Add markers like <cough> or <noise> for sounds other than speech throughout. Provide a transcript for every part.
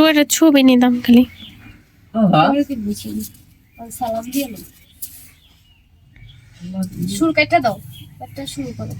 শুয়াটা ছবি নিলাম খালি। সালাম দিয়ে সুর কাটটা দাও একটা শুরু করো।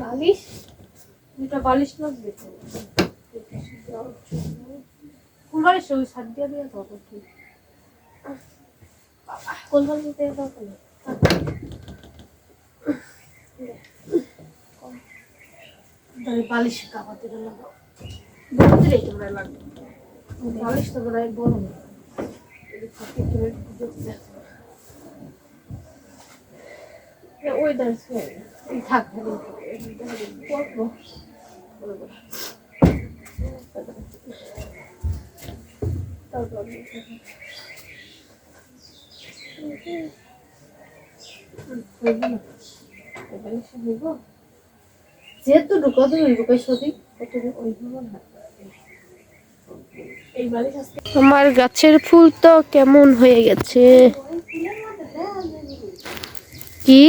বালিশ? দুটা বালিশ লাগবে কোন বালিশ ওই সাত দিয়ে দিয়ে দাও ঠিক কোন বালিশ দিয়ে বালিশ কাপাতে লাগাও বলতে রে তোমরা লাগবে। বালিশ তো বড় বড় থাক পড়ব যেহেতু ঢুকো তুমি ঢুকে সত্যি এই বাড়ি আমার গাছের ফুল তো কেমন হয়ে গেছে? কি?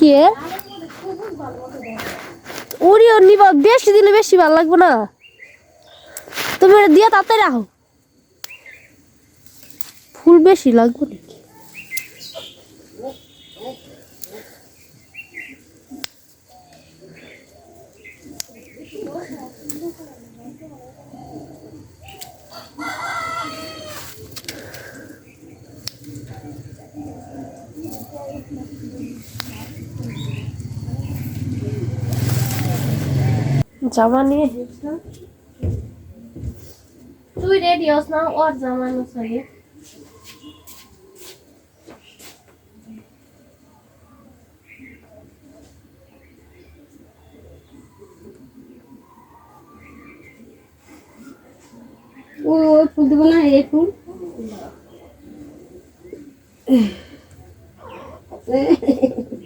কে? ওরি ওর নিবা, বেশি দিলে বেশি ভালো লাগবে না। তুমি এটা দিয়ে তাড়াতাড়ি রাখো ফুল বেশি লাগবে নাকি? জামা নিয়ে। তুই রেডি হস না ওর জামানো সরি ও ফুল দেবো না এই ফুল। <laughs>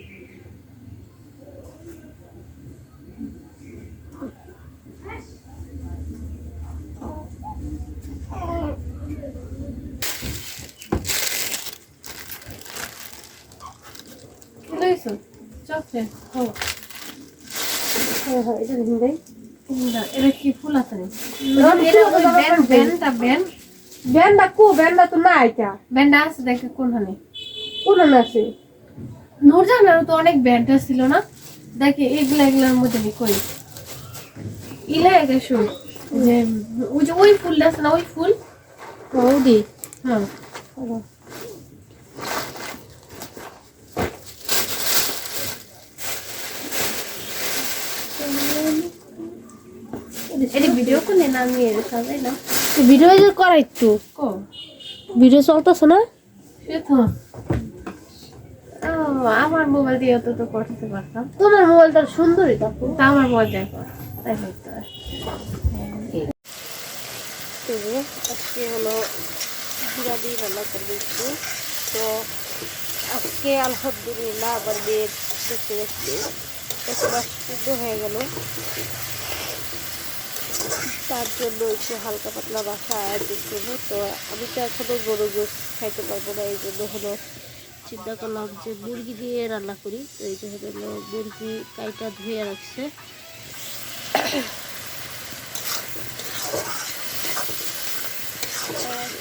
চকছে হো হ্যাঁ হ্যাঁ এটা না কি ফুল আছে রে? এটা ওই ব্যান্ড ব্যান্ডটা ব্যান্ড ব্যান্ডা। কো ব্যান্ডা তো নাই কা ব্যান্ড আছে দেখে কোনখানে কোন আছে নূরজাহানের তো অনেক ব্যান্ড ছিল না? দেখে এগুলা এগুলার মধ্যে করি। ইলা এটা শুন যে ওই যে ওই ফুলটা আছে না ওই ফুল? বৌদি হ্যাঁ। এটা ভিডিও করে নামিয়ে সবাই না। ভিডিও করা একটু। কো। ভিডিও চলতেছে না? আমার মোবাইল দিয়ে অত তো করতে পারতাম। তোমার মোবাইলটা সুন্দরই দেখো তা আমার মোবাইল দেখো। তাই হইতো আজকে হলো বিরাদি রান্না করে দিচ্ছি তো আজকে আলহামদুলিল্লাহ আবার মেয়ের দেখতে দেখতে মাস হয়ে গেল। তার জন্য একটু হালকা পাতলা বাসা আয়োজন করব তো আমি তো এখনও গরু গোস খাইতে পারব না, এই জন্য হলো চিন্তা করলাম যে মুরগি দিয়ে রান্না করি। তো এই যে হলো মুরগি কাইটা ধুয়ে রাখছে।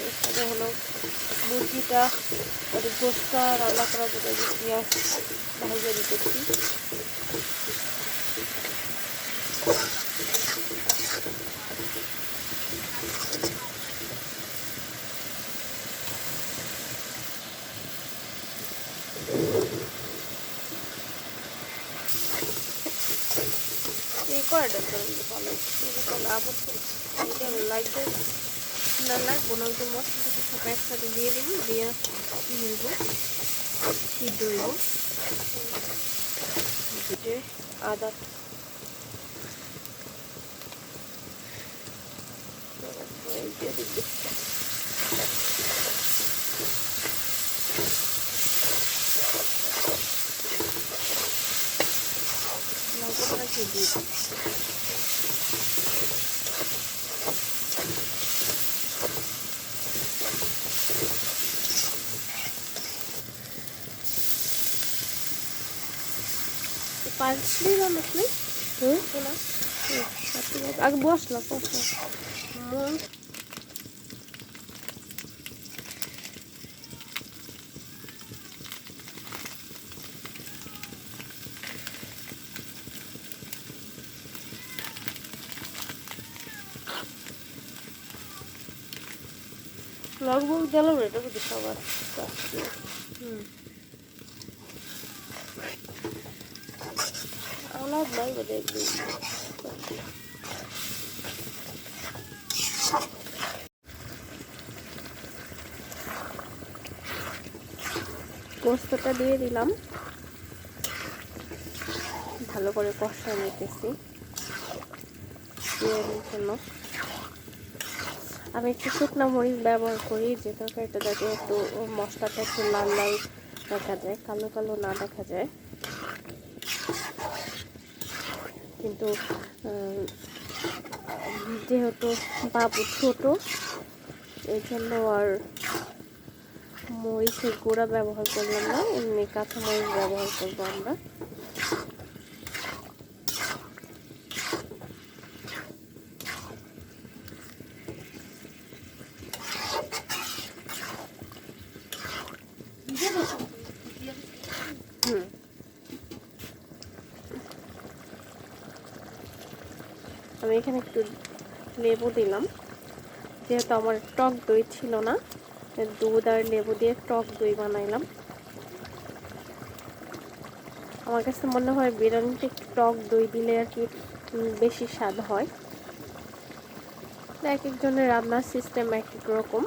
এখানে হলো মুরগিটা মানে গোসটা রান্না করার জন্য পেঁয়াজ ভাজে দিতেছি। আবার লাগবে না লাগবো না যে মশলাটাকে সব একসাথে দিয়ে দিব দিয়ে কি সিদ্ধ হইব আদা এই যে পাঁচলি মানুষ নেই হুম? না। আগে বসলা বসলা মন। লগভগ গেল এটা বুঝি সবার। হুম। বোধ একদিন দিয়ে দিলাম। ভালো করে কষা নিতেছি। জন্য। আমি একটু শুকনো মরিচ ব্যবহার করি, যে তরকারিটা যাতে একটু মশলাটা একটু লাল লাল দেখা যায়, কালো কালো না দেখা যায়। কিন্তু যেহেতু বাবু ছোট এই জন্য আর মরিচের গুঁড়া ব্যবহার করলাম না, এমনি কাঁচা মরিচ ব্যবহার করব আমরা। আমি এখানে একটু লেবু দিলাম। যেহেতু আমার টক দই ছিল না দুধ আর লেবু দিয়ে টক দই বানাইলাম। আমার কাছে মনে হয় বিরিয়ানিতে টক দই দিলে আর কি বেশি স্বাদ হয়। এক একজনের রান্নার সিস্টেম এক এক রকম।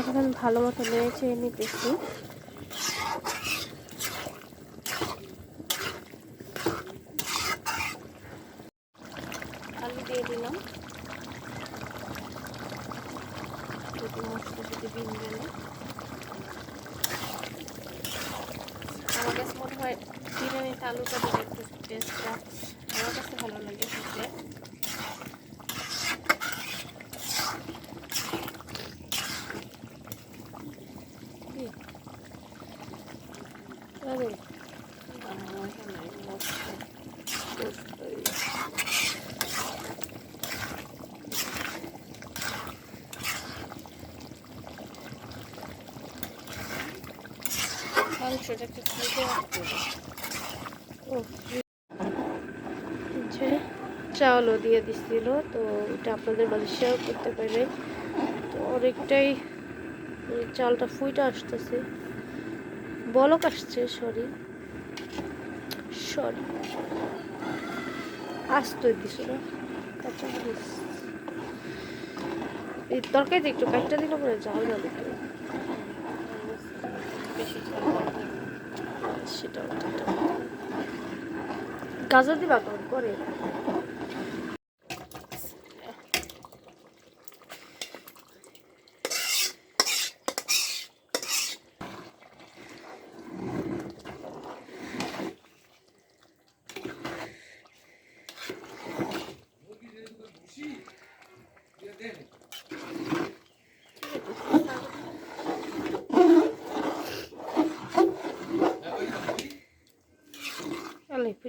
এখন ভালো মতো নেড়ে চেয়ে নিতেছি। দিয়ে দিলাম। যদি মশলা যদি বিন গেলে আমার কাছে মনে হয় বিরিয়ানিতে আলুটা দিলে একটু টেস্টটা আমার কাছে ভালো লাগে খেতে কি? আরে, আমার এখানে মশলা পোস্ত রাখতে যে চাউলও দিয়ে দিছিল, তো এটা আপনাদের মাঝে শেয়ার করতে পারে তো অনেকটাই চালটা ফুইটা আসতেছে। বলক আসছে সরি সরি আসতে দিছিল এই তরকারিতে একটু কাটটা দিলে পরে জাল জাল একটু বেশি ঝাল করা হয় না। সেটাও ঠিক গাজর দিবা করে।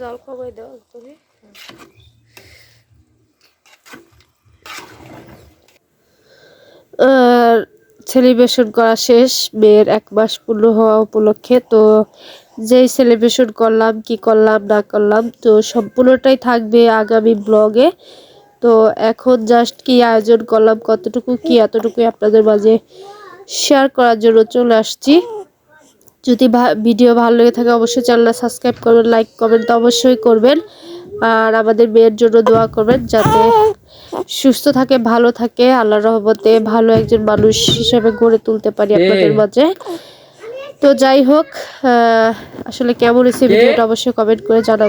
জল কমাই দাও একদমই সেলিব্রেশন করা শেষ, মেয়ের এক মাস পূর্ণ হওয়া উপলক্ষে। তো যেই সেলিব্রেশন করলাম, কি করলাম, না করলাম, তো সম্পূর্ণটাই থাকবে আগামী ব্লগে তো এখন জাস্ট কি আয়োজন করলাম, কতটুকু, কি এতটুকুই আপনাদের মাঝে শেয়ার করার জন্য চলে আসছি। যদি ভা- ভিডিও ভালো লেগে থাকে অবশ্যই চ্যানেলটা সাবস্ক্রাইব করবেন লাইক কমেন্ট তো অবশ্যই করবেন। আর আমাদের মেয়ের জন্য দোয়া করবেন যাতে সুস্থ থাকে ভালো থাকে আল্লাহ রহমতে ভালো একজন মানুষ হিসেবে গড়ে তুলতে পারি আপনাদের মাঝে। তো যাই হোক আসলে কেমন হয়েছে ভিডিওটা অবশ্যই কমেন্ট করে জানাবেন।